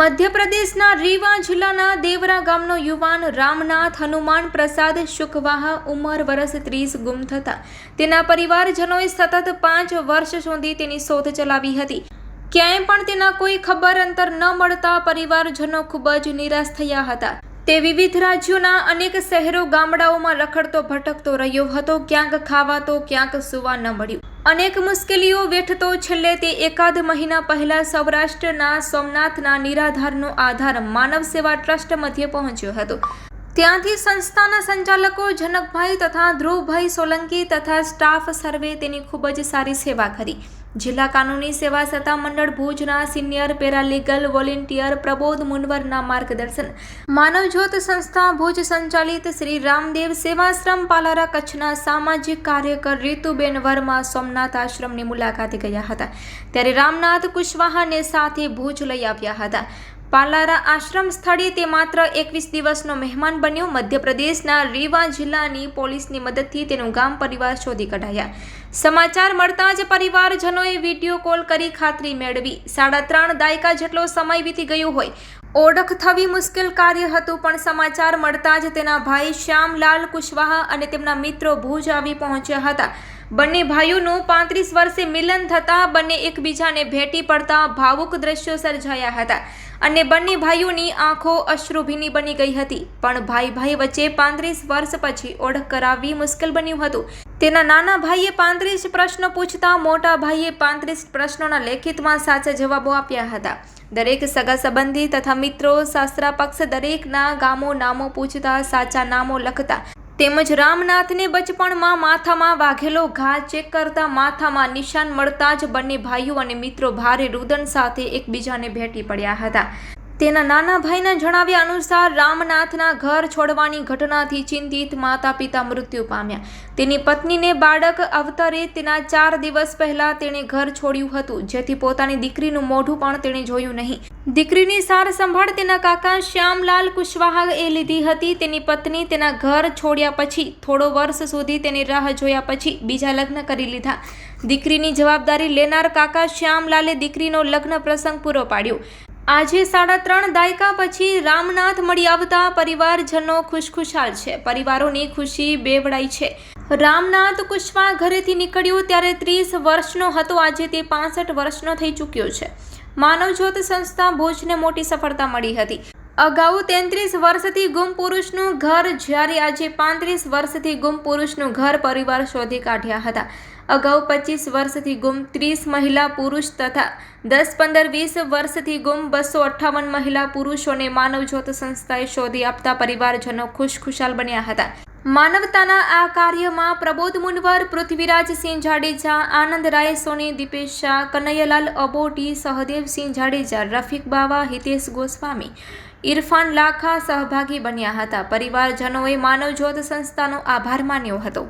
મધ્યપ્રદેશના રીવા જિલ્લાના દેવરા ગામનો યુવાન રામનાથ હનુમાન પ્રસાદ શુકવાહા ઉંમર વર્ષ ત્રીસ ગુમ થતા. તેના પરિવારજનોએ સતત પાંચ વર્ષ સુધી તેની શોધ ચલાવી હતી. ક્યાંય પણ તેના કોઈ ખબર અંતર ન મળતા પરિવારજનો ખૂબ જ નિરાશ થયા હતા. તે વિવિધ રાજ્યોના અનેક શહેરો ગામડાઓમાં રખડતો ભટકતો રહ્યો હતો. ક્યાંક ખાવા તો ક્યાંક સુવા ન મળ્યું. અનેક મુશ્કેલીઓ વેઠતો છેલ્લે તે એકાદ મહિના પહેલા સૌરાષ્ટ્રના સોમનાથના નિરાધારનો આધાર માનવ સેવા ટ્રસ્ટ મધ્યે પહોંચ્યો હતો. ત્યાંથી સંસ્થાના સંચાલકો જનકભાઈ તથા ધ્રુવભાઈ સોલંકી તથા સ્ટાફ સર્વે તેની ખૂબ જ સારી સેવા કરી. જિલ્લા કાનૂની સેવા સત્તા મંડળ ભુજના સિનિયર પેરાલીગલ વોલેન્ટિયર પ્રબોધ મુનવરના માર્ગદર્શન. માનવજ્યોત સંસ્થા ભુજ સંચાલિત શ્રી રામદેવ સેવાશ્રમ પાલારા કચ્છના સામાજિક કાર્યકર રીતુબેન વર્મા સોમનાથ આશ્રમની મુલાકાતે ગયા હતા. ત્યારે રામનાથ કુશવાહાને સાથે ભુજ લઈ આવ્યા હતા. પાલારા આશ્રમ સ્થળે તે માત્ર એકવીસ દિવસનો મહેમાન બન્યો. મધ્યપ્રદેશના રીવા જિલ્લાની પોલીસની મદદથી તેનું ગામ પરિવાર શોધી કઢાયા. સમાચાર મળતા જ પરિવારજનોએ વીડિયો કોલ કરી ખાતરી મેળવી. સાડા ત્રણ દાયકા જેટલો સમય વીતી ગયો હોય. ઓળખ થવી મુશ્કેલ કાર્ય હતું, પણ સમાચાર મળતા જ તેના ભાઈ શ્યામલાલ કુશવાહા અને તેમના મિત્રો ભુજ આવી પહોંચ્યા હતા. બંને ભાઈઓનું પાંત્રીસ વર્ષે મિલન થતાં બંને એકબીજાને ભેટી પડતા ભાવુક દ્રશ્યો સર્જાયા હતા અને બંને ભાઈઓની આંખો અશ્રુભીની બની ગઈ હતી. પણ ભાઈ ભાઈ વચ્ચે પાંત્રીસ વર્ષ પછી ઓળખ કરાવવી મુશ્કેલ બન્યું હતું. તેના નાના ભાઈએ પાંત્રીસ પ્રશ્નો પૂછતા મોટા ભાઈએ પાંત્રીસ પ્રશ્નોના લેખિતમાં સાચા જવાબો આપ્યા હતા. દરેક સગા સંબંધી તથા મિત્રો શાસ્ત્રા પક્ષ દરેકના ગામો નામો પૂછતા સાચા નામો લખતા તેમજ રામનાથને બચપણમાં માથામાં વાઘેલો ઘા ચેક કરતા માથામાં નિશાન મળતા જ બંને ભાઈઓ અને મિત્રો ભારે રુદન સાથે એકબીજાને ભેટી પડ્યા હતા. તેના નાના ભાઈના જણાવ્યા અનુસાર રામનાથના ઘર છોડવાની ઘટનાથી ચિંતિત માતા પિતા મૃત્યુ પામ્યા. તેની પત્નીને બાળક અવતરે તેના ચાર દિવસ પહેલા તેણે ઘર છોડ્યું હતું, જેથી પોતાની દીકરીનું મોઢું પણ તેણે જોયું નહીં. દીકરીની સાર સંભાળ તેના કાકા શ્યામલાલ કુશવાહા એ લીધી હતી. તેની પત્ની તેના ઘર છોડ્યા પછી, થોડો વર્ષ સુધી તેની રાહ જોયા પછી બીજા લગ્ન કરી લીધા. દીકરીની જવાબદારી લેનાર કાકા શ્યામલાલે દીકરીનો લગ્ન પ્રસંગ પૂરો પાડ્યો. આજે સાડા ત્રણ દાયકા પછી રામનાથ મળી આવતા પરિવારજનો ખુશખુશાલ છે. પરિવારોની ખુશી બેવડાઈ છે. રામનાથ કુશવા ઘરેથી નીકળ્યો ત્યારે ત્રીસ વર્ષનો હતો. આજે તે પાસઠ વર્ષનો થઈ ચૂક્યો છે. માનવજ્યોત સંસ્થા ભુજને મોટી સફળતા મળી હતી. અગાઉ તેત્રીસ વર્ષથી ગુમ પુરુષનું ઘર, જ્યારે આજે પાંત્રીસ વર્ષથી ગુમ પુરુષનું ઘર પરિવાર શોધી કાઢ્યા હતા. અગાઉ પચીસ વર્ષથી ગુમ ત્રીસ મહિલા પુરુષ તથા દસ પંદર વીસ વર્ષથી ગુમ બસો અઠ્ઠાવન મહિલા પુરુષોને માનવજ્યોત સંસ્થાએ શોધી આપતા પરિવારજનો ખુશખુશાલ બન્યા હતા. માનવતાના આ કાર્યમાં પ્રબોધ મુનવર પૃથ્વીરાજસિંહ જાડેજા, આનંદ રાય, સોની દીપેશ શાહ કનૈયાલાલ અબોટી સહદેવસિંહ જાડેજા, રફીક બાવા, હિતેશ ગોસ્વામી ઇરફાન લાખા સહભાગી બન્યા હતા. પરિવારજનોએ માનવજ્યોત સંસ્થાનો આભાર માન્યો હતો.